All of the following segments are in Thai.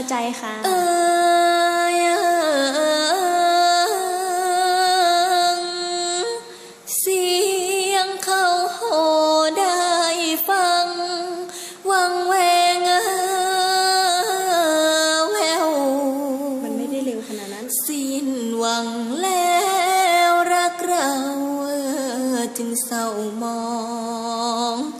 พอใจค่ะยังเสียงเขาโหได้ฟังหวังแวงไเร็วสิ้นหวังแล้วรักเราจึงเศร้ามอง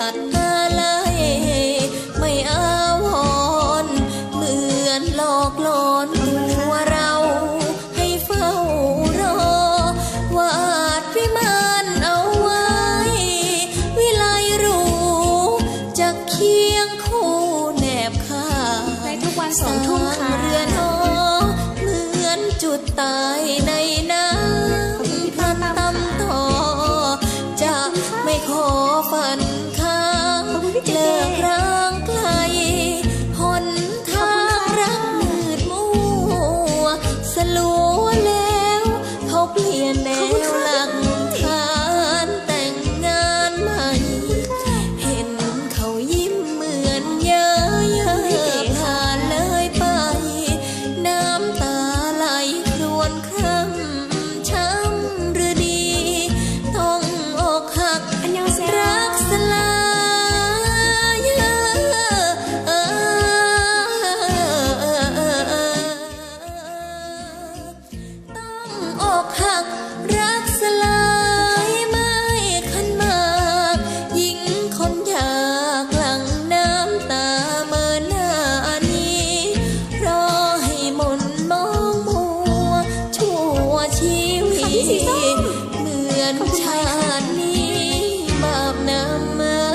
ตัดมาเลยไม่เอาหอนเหมือนหลอกหลอนตัวเราให้เฝ้ารอวาดพิมานเอาไว้ วิไลรู้จะเคียงคู่แนบข้าในทุกวันสองทุ่มค่ะเรือนอเหมือนจุดตาย หักรักสลายไม่คันมากยิ่งคนยากหลังน้ำตาเมินหนานี้ รอให้มนมองมัว ชั่วชีวิเหมือนชาตินี้บาปนำมา